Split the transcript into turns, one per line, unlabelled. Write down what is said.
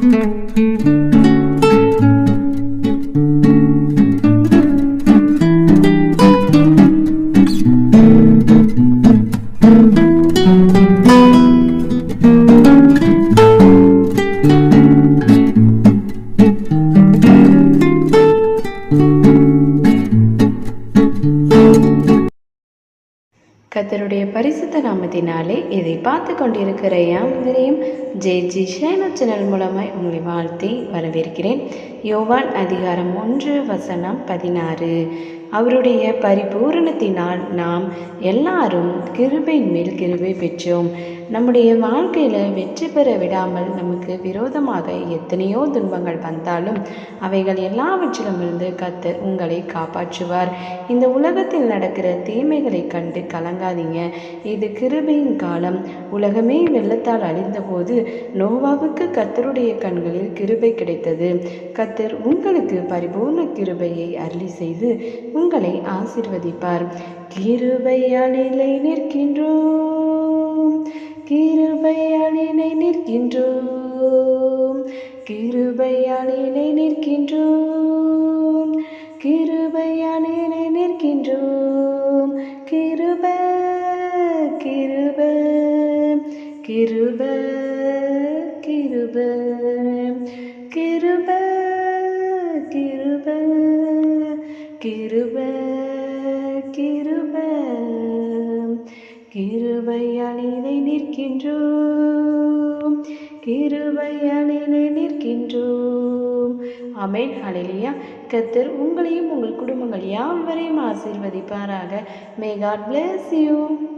Thank you. கத்தருடைய பரிசுத்த நாமத்தினாலே இதை பார்த்து கொண்டிருக்கிற யாவரையும் ஜே ஜி ஷேனா சேனல் மூலமாய் உங்களை வாழ்த்தி வரவேற்கிறேன். யோவான் அதிகாரம் ஒன்று வசனம் பதினாறு. அவருடைய பரிபூரணத்தினால் நாம் எல்லாரும் கிருபையின் மேல் கிருபை பெற்றோம். நம்முடைய வாழ்க்கையில் வெற்றி பெற விடாமல் நமக்கு விரோதமாக எத்தனையோ துன்பங்கள் வந்தாலும் அவைகள் எல்லாவற்றிலும் இருந்து உங்களை காப்பாற்றுவார். இந்த உலகத்தில் நடக்கிற தீமைகளை கண்டு கலங்காதீங்க. இது கிருபையின் காலம். உலகமே வெள்ளத்தால் அழிந்தபோது நோவாவுக்கு கத்தருடைய கண்களில் கிருபை கிடைத்தது. கத்தர் உங்களுக்கு பரிபூர்ண கிருபையை அருளி செய்து உங்களை ஆசிர்வதிப்பார். கிருபையாளிலை நிற்கின்றோம். நிற்கின்றோம் கிருபையானினை நிற்கின்றோம் கிருபையானினை நிற்கின்றோம் கிருப கிருப கிருப கிருப கிருப கிருப கிருப. கிருபையாளினை நிற்கின்றோம். கிருபையாளினை நிற்கின்றோம். அமேன் அலிலியா கத்தர் உங்களையும் உங்கள் குடும்பங்கள் யாவரையும் ஆசீர்வதிப்பாராக. May God bless you